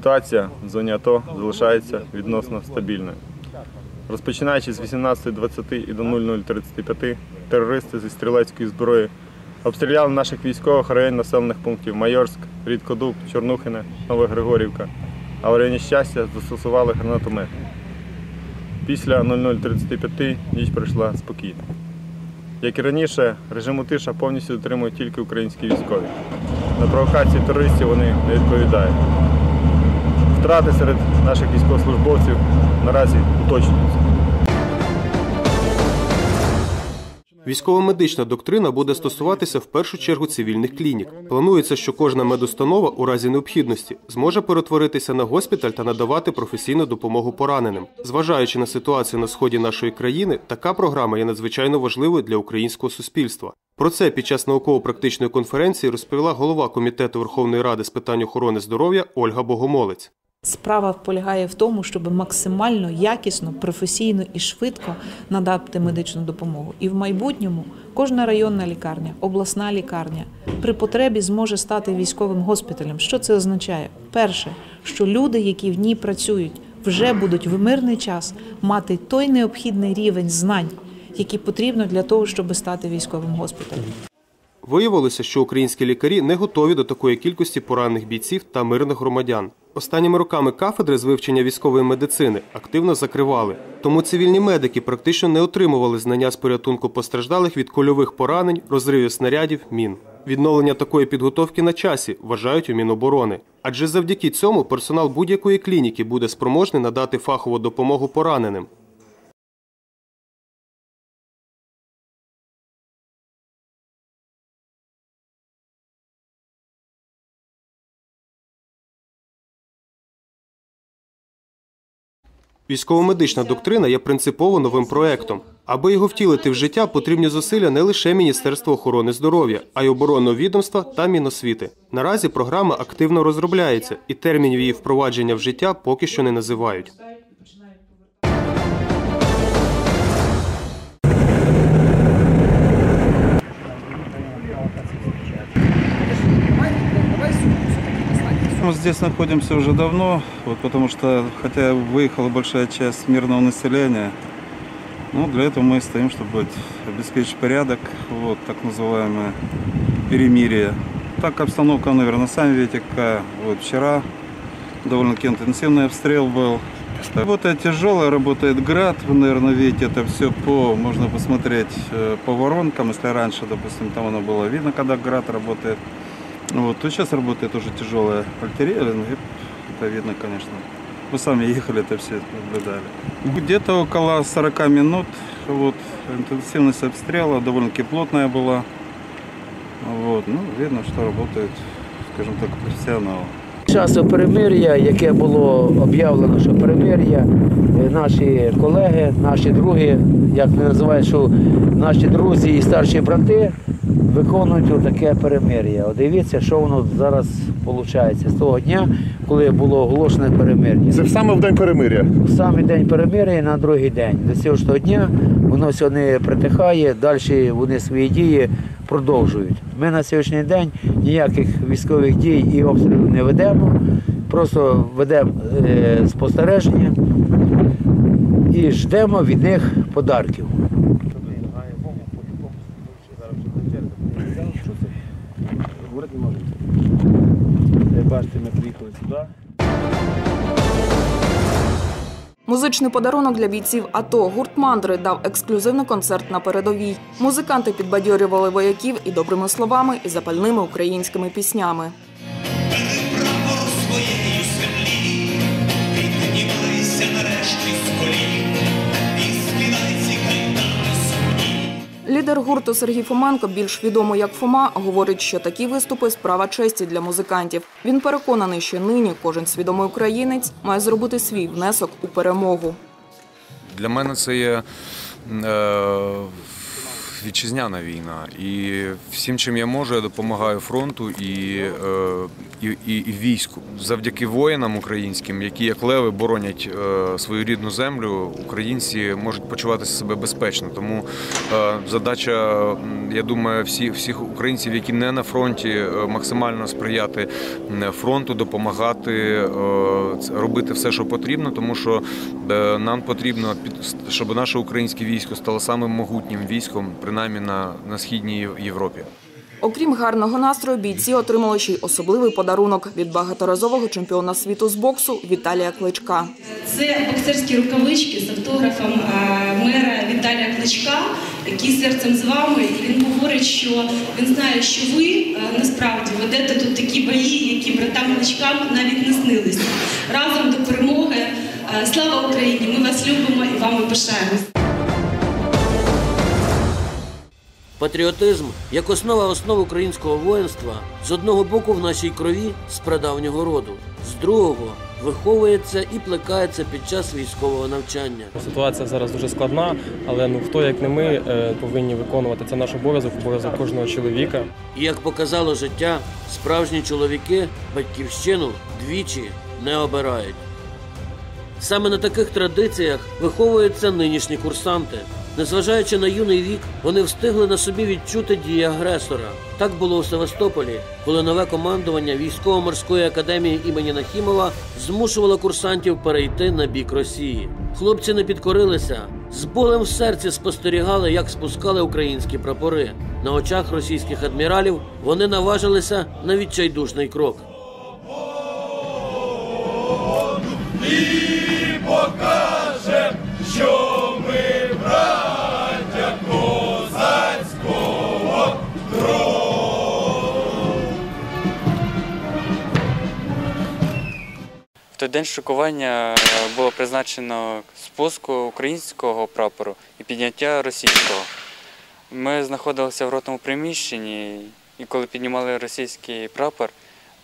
ситуація в зоні АТО залишається відносно стабільною. Розпочинаючи з 18.20 і до 00.35, терористи зі стрілецької зброї обстріляли наших військових в районі населених пунктів Майорськ, Рідкодуб, Чорнухине, Новогригорівка, а в районі щастя застосували гранатомет. Після 00.35 ніч пройшла спокійно. Як і раніше, режиму тиша повністю дотримують тільки українські військові. На провокації терористів вони не відповідають. Втрати серед наших військовослужбовців наразі уточнюються. Військово-медична доктрина буде стосуватися в першу чергу цивільних клінік. Планується, що кожна медустанова у разі необхідності зможе перетворитися на госпіталь та надавати професійну допомогу пораненим. Зважаючи на ситуацію на сході нашої країни, така програма є надзвичайно важливою для українського суспільства. Про це під час науково-практичної конференції розповіла голова комітету Верховної Ради з питань охорони здоров'я Ольга Богомолець. Справа полягає в тому, щоб максимально якісно, професійно і швидко надати медичну допомогу. І в майбутньому кожна районна лікарня, обласна лікарня при потребі зможе стати військовим госпіталем. Що це означає? Перше, що люди, які в ній працюють, вже будуть в мирний час мати той необхідний рівень знань, який потрібно для того, щоб стати військовим госпіталем. Виявилося, що українські лікарі не готові до такої кількості поранених бійців та мирних громадян. Останніми роками кафедри з вивчення військової медицини активно закривали, тому цивільні медики практично не отримували знання з порятунку постраждалих від кольових поранень, розривів снарядів, мін. Відновлення такої підготовки на часі вважають у Міноборони. Адже завдяки цьому персонал будь-якої клініки буде спроможний надати фахову допомогу пораненим. Військово-медична доктрина є принципово новим проектом. Аби його втілити в життя, потрібні зусилля не лише Міністерства охорони здоров'я, а й оборонного відомства та Міносвіти. Наразі програма активно розробляється, і термінів її впровадження в життя поки що не називають. Мы здесь находимся уже давно, вот, потому что, хотя выехала большая часть мирного населения, ну, для этого мы и стоим, чтобы обеспечить порядок, вот, так называемое перемирие. Так обстановка, наверное, сами видите, какая. Вот вчера довольно-таки интенсивный обстрел был. Работает тяжелая, работает град, вы, наверное, видите это все по, можно посмотреть э, по воронкам, если раньше, допустим, там оно было видно, когда град работает. Вот, то сейчас работает уже тяжелая артиллерия, ну, и это видно, конечно. Вы сами ехали, это все наблюдали. Где-то около 40 минут, вот, интенсивность обстрела довольно-таки плотная была. Вот, ну, видно, что работает, скажем так, профессионал. Часу перемир'я, яке було об'явлено, що перемир'я, е, наші колеги, наші другі, як вони називають, що наші друзі і старші брати виконують таке перемир'я. Дивіться, що воно зараз виходить з того дня, коли було оголошене перемир'я. Це саме в день перемиря. В самий день перемир'я на другий день. До цього дня воно все не притихає, далі вони свої дії продовжують. Ми на сьогоднішній день ніяких військових дій і обстрілів не ведемо, просто ведемо е, спостереження і ждемо від них подарків. Бачите, ми приїхали сюди. Музичний подарунок для бійців АТО гурт Мандри дав ексклюзивний концерт на передовій. Музиканти підбадьорювали вояків і добрими словами, і запальними українськими піснями. Гурту Сергій Фоменко, більш відомий як Фома, говорить, що такі виступи справа честі для музикантів. Він переконаний, що нині кожен свідомий українець має зробити свій внесок у перемогу. Для мене це є е, вітчизняна війна. І всім, чим я можу, я допомагаю фронту. І е, і, і, і війську. Завдяки воїнам українським, які як леви боронять е, свою рідну землю, українці можуть почуватися себе безпечно. Тому е, задача, я думаю, всіх всіх українців, які не на фронті, е, максимально сприяти фронту, допомагати, е, робити все, що потрібно, тому що е, нам потрібно щоб наше українське військо стало самим могутнім військом, принаймні на, на східній Європі. Окрім гарного настрою, бійці отримали ще й особливий подарунок від багаторазового чемпіона світу з боксу Віталія Кличка. Це боксерські рукавички з автографом е, мера Віталія Кличка, який серцем з вами. Він говорить, що він знає, що ви е, насправді ведете тут такі бої, які братам Кличкам навіть не снилися. Разом до перемоги. Е, Слава Україні! Ми вас любимо і вами пишаємось. Патріотизм як основа основ українського воїнства з одного боку в нашій крові з прадавнього роду, з другого виховується і плекається під час військового навчання. Ситуація зараз дуже складна, але ну хто як не ми е, повинні виконувати це наш обов'язок, обов'язок кожного чоловіка. І як показало життя, справжні чоловіки батьківщину двічі не обирають. Саме на таких традиціях виховуються нинішні курсанти. Незважаючи на юний вік, вони встигли на собі відчути дії агресора. Так було у Севастополі, коли нове командування військово-морської академії імені Нахімова змушувало курсантів перейти на бік Росії. Хлопці не підкорилися, з болем в серці спостерігали, як спускали українські прапори. На очах російських адміралів вони наважилися на відчайдушний крок. В той день шокування е, було призначено спуску українського прапору і підняття російського. Ми знаходилися в ротному приміщенні, і коли піднімали російський прапор,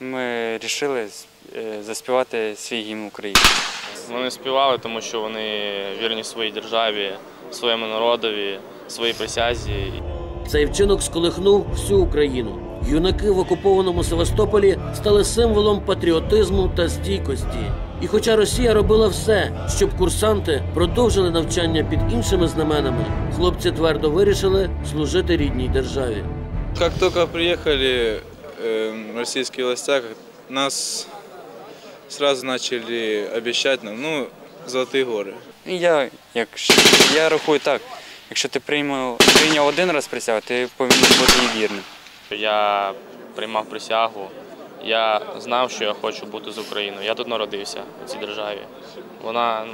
ми вирішили заспівати свій гімн України. Вони співали, тому що вони вірні своїй державі, своєму народові, своїй присязі. Цей вчинок сколихнув всю Україну. Юнаки в окупованому Севастополі стали символом патріотизму та стійкості. І хоча Росія робила все, щоб курсанти продовжили навчання під іншими знаменами, хлопці твердо вирішили служити рідній державі. Как только приехали э, российские власти, нас сразу начали обещать нам, ну, золотые горы. І я, як, я рахую так, якщо ти прийняв, прийняв один раз присягу, ти повинен бути їй вірним. Я приймав присягу. Я знав, що я хочу бути з Україною. Я тут народився у цій державі. Вона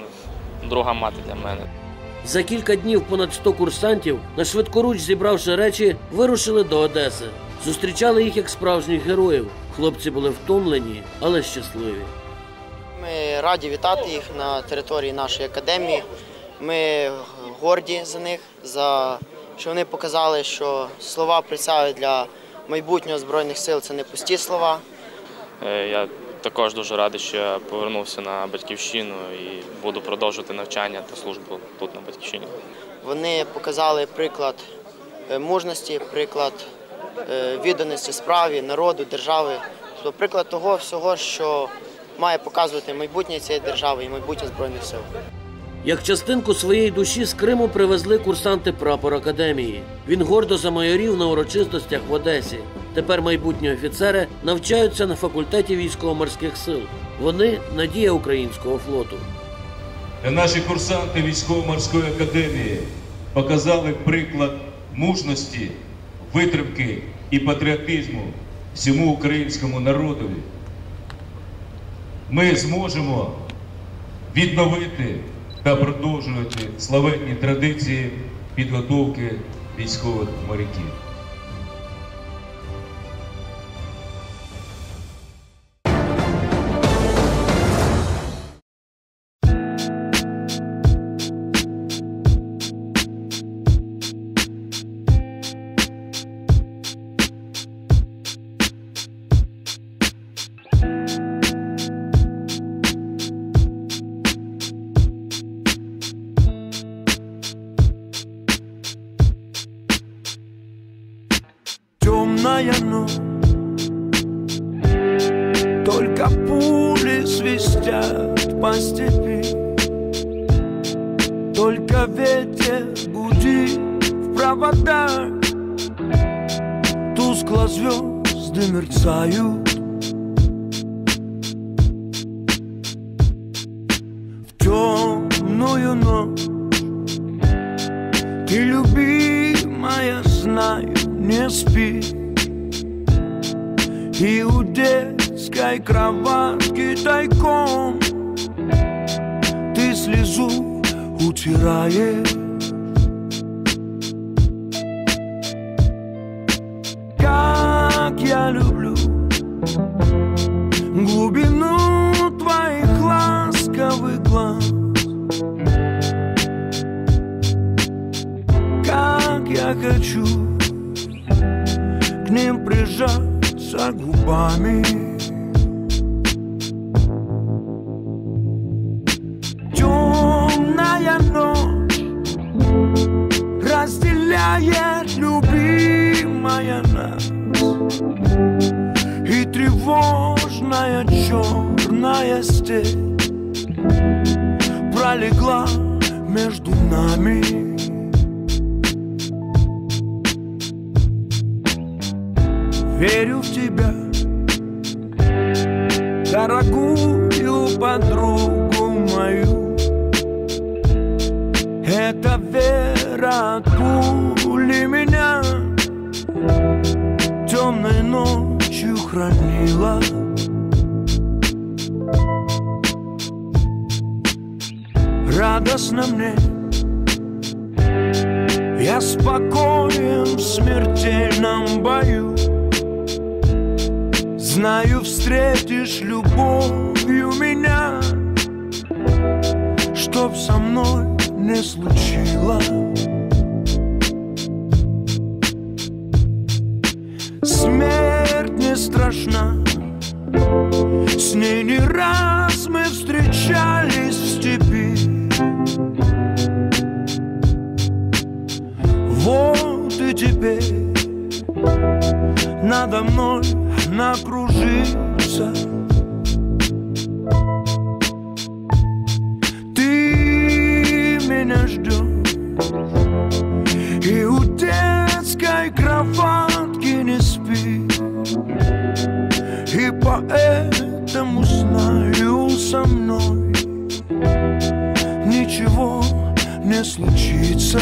друга мати для мене. За кілька днів понад 100 курсантів, на швидкоруч зібравши речі, вирушили до Одеси. Зустрічали їх як справжніх героїв. Хлопці були втомлені, але щасливі. Ми раді вітати їх на території нашої академії. Ми горді за них, за що вони показали, що слова присяги для майбутнього збройних сил це не пусті слова. Е, Я також дуже радий, що я повернувся на батьківщину і буду продовжувати навчання та службу тут на батьківщині. Вони показали приклад е, мужності, приклад е, відданості справі, народу, держави. Тобто приклад того всього, що має показувати майбутнє цієї держави і майбутнє збройних сил. Як частинку своєї душі з Криму привезли курсанти прапор академії. Він гордо замайорів на урочистостях в Одесі. Тепер майбутні офіцери навчаються на факультеті військово-морських сил. Вони надія українського флоту. Наші курсанти військово-морської академії показали приклад мужності, витримки і патріотизму всьому українському народові. Ми зможемо відновити та продовжувати славетні традиції підготовки військових моряків. темная ночь. Только пули свистят по степи. Только ветер гудит в проводах. Тускло звезды мерцают. В темную ночь. Ты, любимая, знаешь не спишь И у детской кроватки тайком Ты слезу утираешь Как я люблю Глубину твоих ласковых глаз. Как я хочу ним прижаться губами. Темная ночь разделяет любимая нас. И тревожная черная степь Пролегла между нами Верю в тебя. Дорогую подругу мою. Эта вера от пули меня. Темной ночью хранила. Радостно мне. Я спокоен в смертельном бою Знаю, встретишь любовью меня Чтоб со мной не случилось. Смерть не страшна С ней не раз мы встречались в степи. Вот и теперь Надо мной она кружится Ты меня ждешь И у детской кроватки не спи. И поэтому знаю со мной Ничего не случится